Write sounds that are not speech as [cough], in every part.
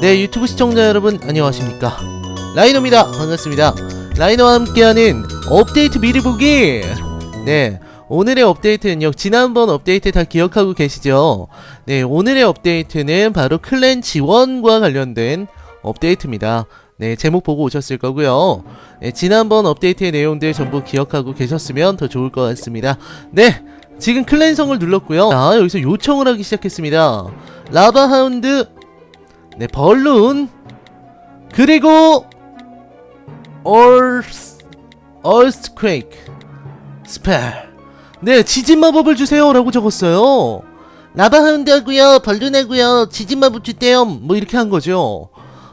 네 유튜브 시청자 여러분 안녕하십니까? 라이노입니다. 반갑습니다. 라이노와 함께하는 업데이트 미리 보기! 네 오늘의 업데이트는요 지난번 업데이트 다 기억하고 계시죠? 네 오늘의 업데이트는 바로 클랜 지원과 관련된 업데이트입니다. 네 제목 보고 오셨을 거고요. 네, 지난번 업데이트의 내용들 전부 기억하고 계셨으면 더 좋을 것 같습니다. 네 지금 클랜성을 눌렀고요 자 여기서 요청을 하기 시작했습니다 라바하운드 네, 벌룬 그리고 얼스 얼스퀘이크 스펠 네, 지진 마법을 주세요 라고 적었어요. 라바하운드 하고요, 벌룬 하고요, 지진 마법 주대요. 뭐 이렇게 한 거죠.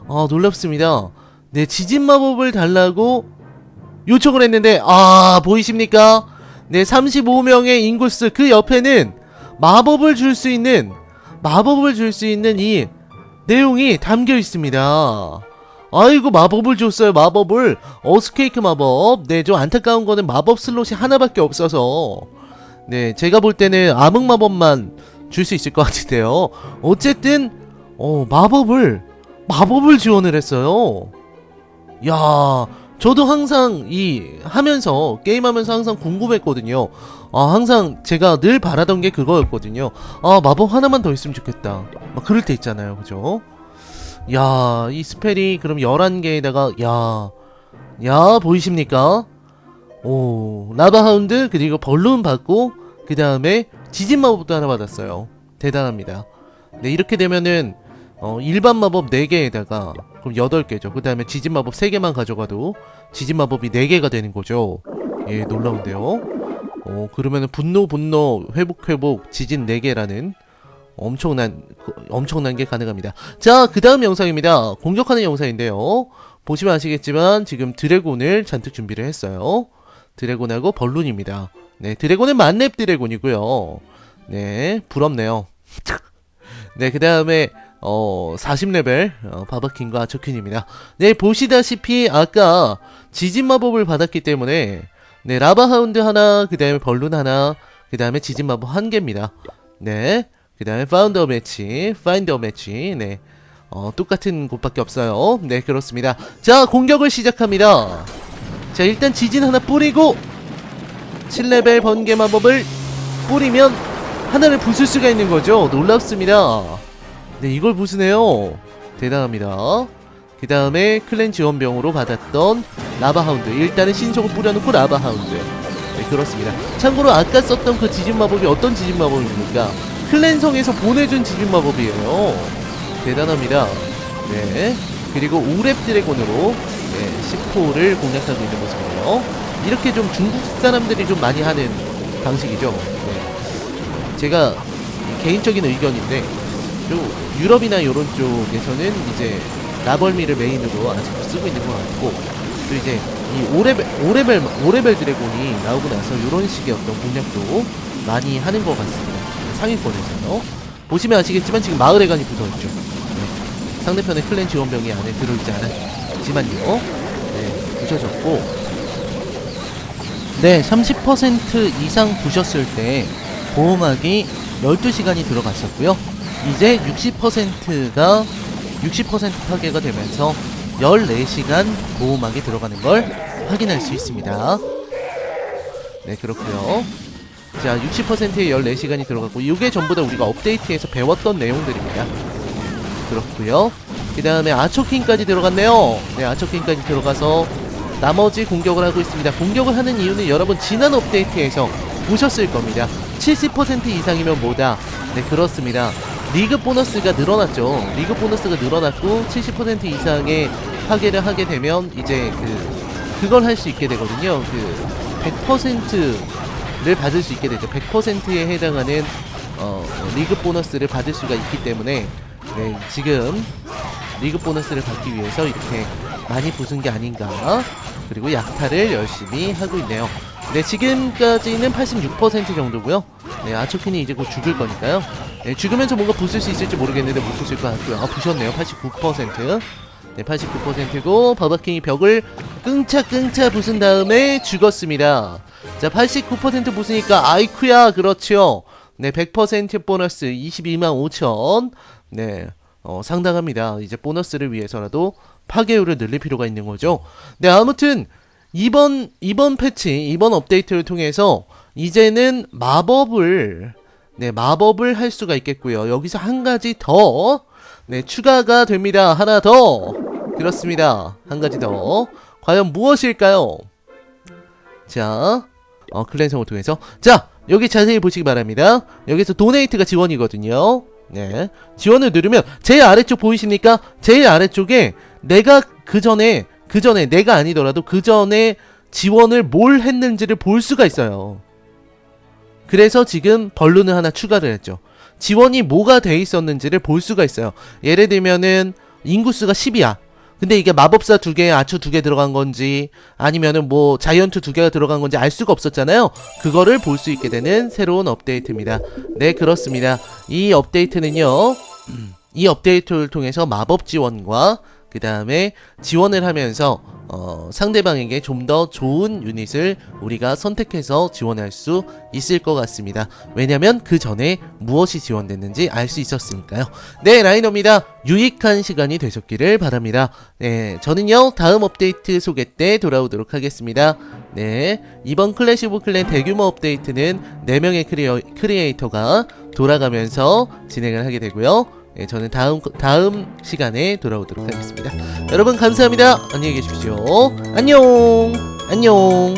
아, 놀랍습니다. 네, 지진 마법을 달라고 요청을 했는데 아, 보이십니까? 네, 35명의 인구스 그 옆에는 마법을 줄 수 있는 마법을 줄 수 있는 이 내용이 담겨 있습니다. 아이고 마법을 줬어요 마법을. 어스케이크 마법. 네 좀 안타까운 거는 마법 슬롯이 하나밖에 없어서. 네 제가 볼 때는 암흑 마법만 줄 수 있을 것 같은데요. 어쨌든 어 마법을 마법을 지원을 했어요. 야 저도 항상 이 하면서 게임하면서 항상 궁금했거든요 아 항상 제가 늘 바라던 게 그거였거든요 아 마법 하나만 더 있으면 좋겠다 막 그럴 때 있잖아요 그죠 야, 이 스펠이 그럼 11개에다가 야. 야, 보이십니까? 오, 라바 하운드 그리고 벌룬 받고 그다음에 지진 마법도 하나 받았어요. 대단합니다. 네, 이렇게 되면은 어, 일반 마법 4개에다가 그럼 8개죠. 그 다음에 지진 마법 3개만 가져가도 지진 마법이 4개가 되는 거죠. 예, 놀라운데요. 어, 그러면은 분노 분노 회복 회복 지진 4개라는 엄청난 그- 엄청난 게 가능합니다. 자, 그 다음 영상입니다. 공격하는 영상인데요. 보시면 아시겠지만 지금 드래곤을 잔뜩 준비를 했어요. 드래곤하고 벌룬입니다. 네, 드래곤은 만렙 드래곤이고요. 네, 부럽네요. [laughs] 네, 그 다음에 어 40레벨 어, 바바킨과 아초킨입니다. 네, 보시다시피 아까 지진 마법을 받았기 때문에 네, 라바 하운드 하나, 그 다음에 벌룬 하나, 그 다음에 지진 마법 한 개입니다. 네. 그 다음에 파운더 매치, 파인더 매치, 네. 어, 똑같은 곳밖에 없어요. 네, 그렇습니다. 자, 공격을 시작합니다. 자, 일단 지진 하나 뿌리고, 7레벨 번개 마법을 뿌리면 하나를 부술 수가 있는 거죠. 놀랍습니다. 네, 이걸 부수네요. 대단합니다. 그 다음에 클랜 지원병으로 받았던 라바하운드. 일단은 신속을 뿌려놓고 라바하운드. 네, 그렇습니다. 참고로 아까 썼던 그 지진 마법이 어떤 지진 마법입니까? 클랜성에서 보내준 지진 마법이에요. 대단합니다. 네. 그리고 우랩 드래곤으로 네, 10호를 공략하고 있는 모습이에요. 이렇게 좀 중국 사람들이 좀 많이 하는 방식이죠. 네. 제가 개인적인 의견인데 좀 유럽이나 이런 쪽에서는 이제 나벌미를 메인으로 아직도 쓰고 있는 것 같고 또 이제 이 5레벨, 5레벨, 5레벨 드래곤이 나오고 나서 이런 식의 어떤 공략도 많이 하는 것 같습니다. 상위권에서요. 보시면 아시겠지만 지금 마을의 간이 부서졌죠. 네. 상대편의 클랜 지원병이 안에 들어있지 않았지만요. 네, 부셔졌고. 네, 30% 이상 부셨을 때 보호막이 12시간이 들어갔었고요. 이제 60%가 60% 파괴가 되면서 14시간 보호막이 들어가는 걸 확인할 수 있습니다. 네, 그렇고요. 자, 60%의 14시간이 들어갔고 이게 전부 다 우리가 업데이트에서 배웠던 내용들입니다. 그렇고요. 그 다음에 아초킹까지 들어갔네요. 네, 아초킹까지 들어가서 나머지 공격을 하고 있습니다. 공격을 하는 이유는 여러분 지난 업데이트에서 보셨을 겁니다. 70% 이상이면 뭐다? 네, 그렇습니다. 리그 보너스가 늘어났죠. 리그 보너스가 늘어났고 70% 이상의 파괴를 하게 되면 이제 그 그걸 할 수 있게 되거든요. 그 100%를 받을 수 있게 되죠. 100%에 해당하는 어, 리그 보너스를 받을 수가 있기 때문에 네, 지금 리그 보너스를 받기 위해서 이렇게 많이 부순 게 아닌가. 그리고 약탈을 열심히 하고 있네요. 네, 지금까지는 86% 정도고요. 네, 아초킨이 이제 곧 죽을 거니까요. 네, 죽으면서 뭔가 부술 수 있을지 모르겠는데 못 부술 것 같고요. 아, 부셨네요. 89%. 네, 89%고 바바킹이 벽을 끙차끙차 부순 다음에 죽었습니다. 자, 89% 부수니까 아이쿠야, 그렇죠. 네, 100% 보너스 22만 5천. 네, 어, 상당합니다. 이제 보너스를 위해서라도 파괴율을 늘릴 필요가 있는 거죠. 네, 아무튼 이번 이번 패치, 이번 업데이트를 통해서 이제는 마법을 네, 마법을 할 수가 있겠고요. 여기서 한 가지 더 네, 추가가 됩니다. 하나 더. 그렇습니다. 한 가지 더. 과연 무엇일까요? 자, 어, 클랜성을 통해서. 자, 여기 자세히 보시기 바랍니다. 여기서 도네이트가 지원이거든요. 네. 지원을 누르면 제일 아래쪽 보이십니까? 제일 아래쪽에 내가 그 전에, 그 전에 내가 아니더라도 그 전에 지원을 뭘 했는지를 볼 수가 있어요. 그래서 지금 벌룬을 하나 추가를 했죠. 지원이 뭐가 돼 있었는지를 볼 수가 있어요. 예를 들면은 인구수가 10이야. 근데 이게 마법사 두 개, 아처 두개 들어간 건지 아니면은 뭐 자이언트 두 개가 들어간 건지 알 수가 없었잖아요. 그거를 볼 수 있게 되는 새로운 업데이트입니다. 네, 그렇습니다. 이 업데이트는요. 이 업데이트를 통해서 마법 지원과 그 다음에 지원을 하면서 어, 상대방에게 좀 더 좋은 유닛을 우리가 선택해서 지원할 수 있을 것 같습니다. 왜냐면 그 전에 무엇이 지원됐는지 알 수 있었으니까요. 네, 라이너입니다. 유익한 시간이 되셨기를 바랍니다. 네, 저는요, 다음 업데이트 소개 때 돌아오도록 하겠습니다. 네, 이번 클래시 오브 클랜 대규모 업데이트는 4명의 크리어, 크리에이터가 돌아가면서 진행을 하게 되고요. 네, 저는 다음 다음 시간에 돌아오도록 하겠습니다. 여러분 감사합니다. 안녕히 계십시오. 안녕. 안녕.